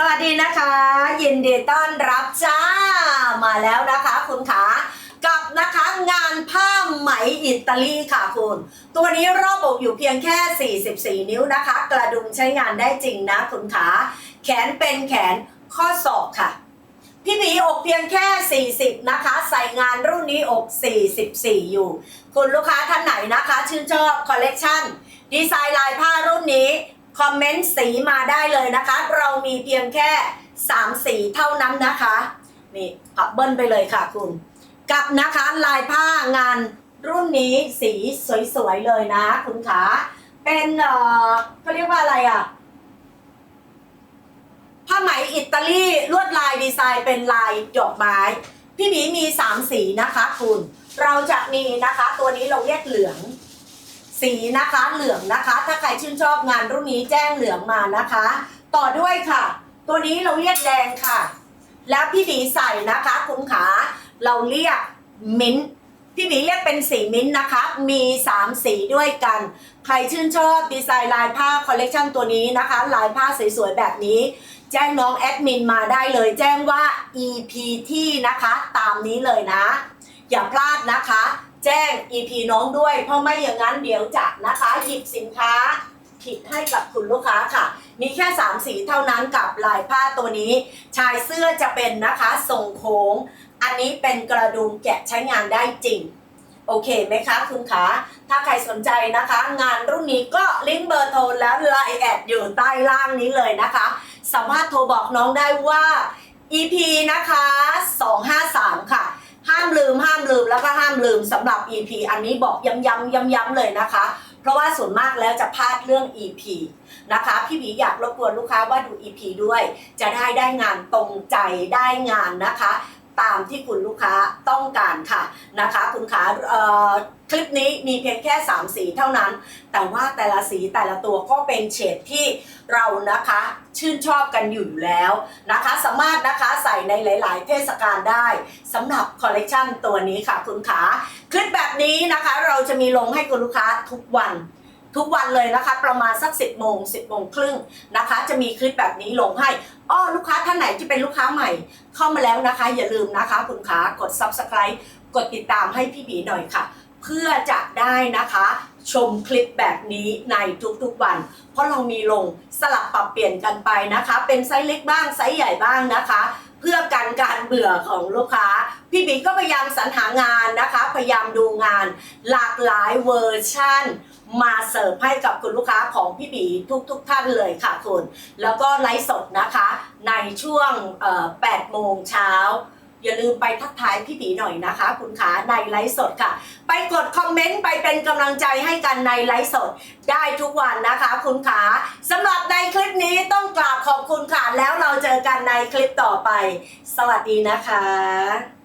สวัสดีนะคะ ยินดีต้อนรับจ้า มาแล้วนะคะคุณขากับนะคะงานผ้าไหมอิตาลีค่ะคุณ ตัวนี้รอบอกอยู่เพียงแค่ 44 นิ้วนะคะ กระดุมใช้งานได้จริงนะคุณขาแขนเป็นแขนข้อศอกค่ะ พี่หมีอกเพียงแค่ 40 นะคะ ใส่งานรุ่นนี้อก 44 อยู่ คุณลูกค้าท่านไหนนะคะ ชื่นชอบคอลเลกชันดีไซน์ลายผ้ารุ่นนี้ คอมเมนต์สีมาได้เลยนะคะ เรามีเพียงแค่ 3 สีเท่านั้นนะคะนี่ปับเบิ้ลไปเลยค่ะคุณ กับนะคะลายผ้างานรุ่นนี้สีสวยๆเลยนะคุณขาเป็นเอ่อเขาเรียกว่าอะไรอะผ้าไหมอิตาลีลวดลายดีไซน์เป็นลายดอกไม้ พี่หมีมี 3 สีนะคะคุณ เราจะมีนะคะ ตัวนี้เราเรียกเหลือง สีนะคะเหลืองนะคะ ถ้าใครชื่นชอบงานรุ่นนี้แจ้งเหลืองมานะคะ ต่อด้วยค่ะ ตัวนี้เราเรียกแดงค่ะ แล้วพี่หมีใส่นะคะคุณขาเราเรียกมิ้นพี่หมีเรียกเป็นสีมิ้นนะคะ มี 3 สีด้วยกัน ใครชื่นชอบดีไซน์ลายผ้าคอลเลกชันตัวนี้นะคะ ลายผ้าสวยๆแบบนี้ แจ้งน้องแอดมินมาได้เลย แจ้งว่า EP ที่นะคะ ตามนี้เลยนะ อย่าพลาดนะคะ EP น้องด้วย เพราะไม่อย่างนั้นเดี๋ยวจะนะคะหยิบสินค้าผิดให้กับคุณลูกค้าค่ะ มีแค่3สีเท่านั้นกับลายผ้าตัวนี้ ชายเสื้อจะเป็นนะคะทรงโค้ง อันนี้เป็นกระดุมแกะใช้งานได้จริง โอเคไหมคะคุณคะถ้าใครสนใจนะคะ งานรุ่นนี้ก็ลิงก์เบอร์โทรแล้วไลน์แอดอยู่ใต้ล่างนี้เลยนะคะ สามารถโทรบอกน้องได้ว่า EP นะคะ 253 ค่ะามลืมห้ามลืมแล้วก็ห้ามลืมสำหรับ EP อันนี้บอกย้ำๆย้ำย้ำๆเลยนะคะ เพราะว่าส่วนมากแล้วจะพลาดเรื่อง EP นะคะ พี่หมีอยากรบกวนลูกค้าว่าดู EP ด้วย จะได้ได้งานตรงใจได้งานนะคะ ตามที่คุณลูกค้าต้องการค่ะนะคะคุณขาคลิปนี้มีเพียงแค่ 3 สีเท่านั้น แต่ว่าแต่ละสีแต่ละตัวก็เป็นเฉดที่เรานะคะชื่นชอบกันอยู่แล้วนะคะ สามารถนะคะใส่ในหลาย ๆ เทศกาลได้สำหรับคอลเลกชันตัวนี้ค่ะคุณขาคลิปแบบนี้นะคะ เราจะมีลงให้คุณลูกค้าทุกวัน ทุกวันเลยนะคะ ประมาณสัก 10โมง10โมงครึ่งนะคะ จะมีคลิปแบบนี้ลงให้อ้อลูกค้าท่านไหนที่เป็นลูกค้าใหม่ เข้ามาแล้วนะคะ อย่าลืมนะคะคุณขากด subscribe กดติดตามให้พี่บีหน่อยค่ะ เพื่อจะได้นะคะ ชมคลิปแบบนี้ในทุกๆวัน เพราะเรามีลงสลับปรับเปลี่ยนกันไปนะคะ เป็นไซส์เล็กบ้างไซส์ใหญ่บ้างนะคะ เพื่อกันการเบื่อของลูกค้า พี่บีก็พยายามสรรหางานนะคะ พยายามดูงานหลากหลายเวอร์ชั่น มาเสิร์ฟให้กับคุณลูกค้าของพี่บีทุกๆทท่านเลยค่ะคุณ แล้วก็ไลฟ์สดนะคะในช่วง8โมงเช้า อย่าลืมไปทักทายพี่ผีหน่อยนะคะ คุณขาในไลฟ์สดค่ะ ไปกดคอมเมนต์ไปเป็นกำลังใจให้กันในไลฟ์สดได้ทุกวันนะคะ คุณขาสำหรับในคลิปนี้ต้องกราบขอบคุณค่ะแล้วเราเจอกันในคลิปต่อไป สวัสดีนะคะ